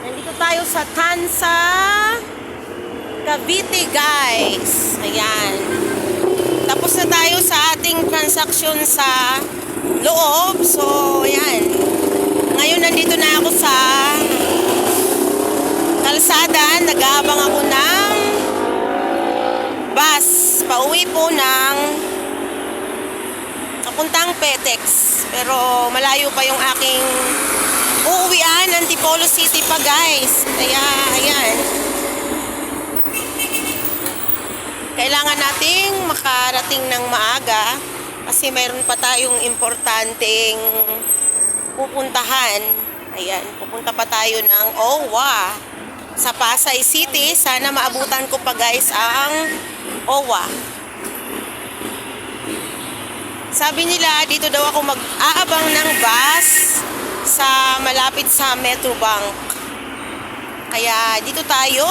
Nandito tayo sa Tansa, Cavite, guys. Ayan. Tapos na tayo sa ating transaction sa loob. So, ayan. Ngayon, nandito na ako sa kalsada. Nag-aabang ako ng bus. Pauwi po ng papuntang Petex. Pero malayo pa yung aking uuwian. Antipolo City pa guys. Kaya ayan. Kailangan nating makarating ng maaga kasi mayroon pa tayong importanteng pupuntahan. Ayan, pupunta pa tayo ng OWA sa Pasay City. Sana maabutan ko pa guys ang OWA. Sabi nila, dito daw ako mag-aabang ng bus sa malapit sa Metro Bank. Kaya dito tayo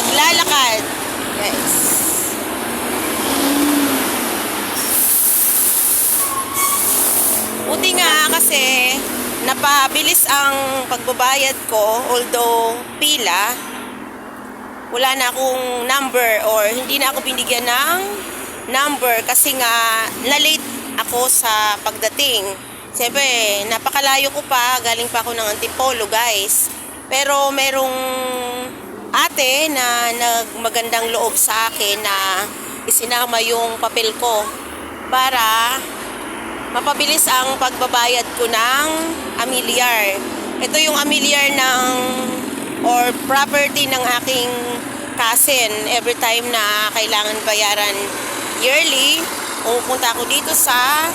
naglalakad, guys. Buti nga kasi napabilis ang pagbabayad ko although pila wala na akong number or hindi na ako binigyan ng number kasi nga na-late ako sa pagdating. Siyempre, napakalayo ko pa, galing pa ako ng Antipolo guys. Pero merong ate na nagmagandang loob sa akin na isinama yung papel ko para mapabilis ang pagbabayad ko ng amilyar. Ito yung amilyar ng or property ng aking cousin every time na kailangan bayaran yearly, pupunta ako dito sa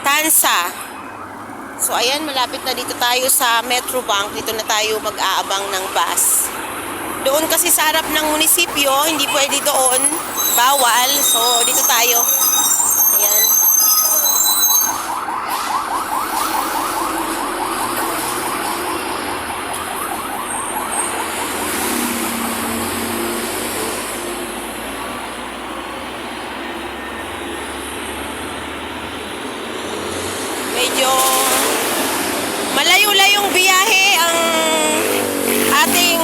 Tansa. So ayan, malapit na dito tayo sa Metro Bank. Dito na tayo mag-aabang ng bus. Doon kasi sa harap ng munisipyo, hindi pwede doon. Bawal. So dito tayo. Ayan. medyo malayo-layong biyahe ang ating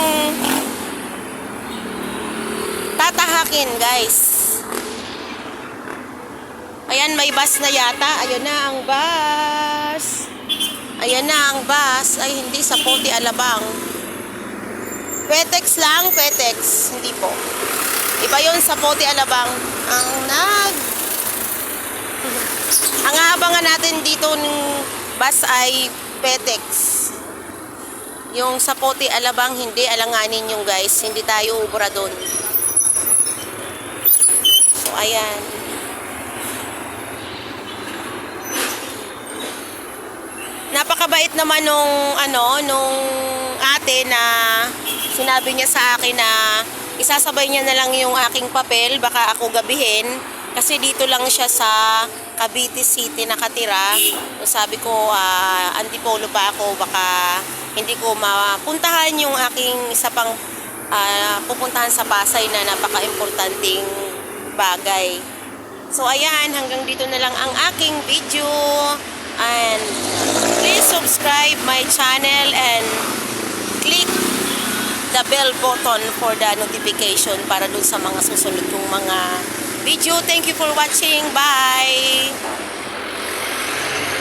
tatahakin guys. Ayan may bus na yata. Ayan na ang bus. Ayan na ang bus. Ay hindi sa Pote Alabang. Petex lang Petex hindi po. Iba yon sa Pote Alabang. Ang nag ang aabangan natin dito ng bus ay Petex. Yung sa Pote Alabang, hindi alanganin yung guys. Hindi tayo ubra doon. Ayan. Napakabait naman nung ano, nung ate na sinabi niya sa akin na isasabay niya na lang yung aking papel, baka ako gabihin. Kasi dito lang siya sa Cavite City nakatira. Sabi ko, ah, antipolo pa ako, baka hindi ko mapuntahan yung aking isa pang ah, pupuntahan sa Pasay na napaka-importanting bagay. So ayan, hanggang dito na lang ang aking video. And please subscribe my channel and click the bell button for the notification para dun sa mga susunod kong mga video. Thank you for watching. Bye!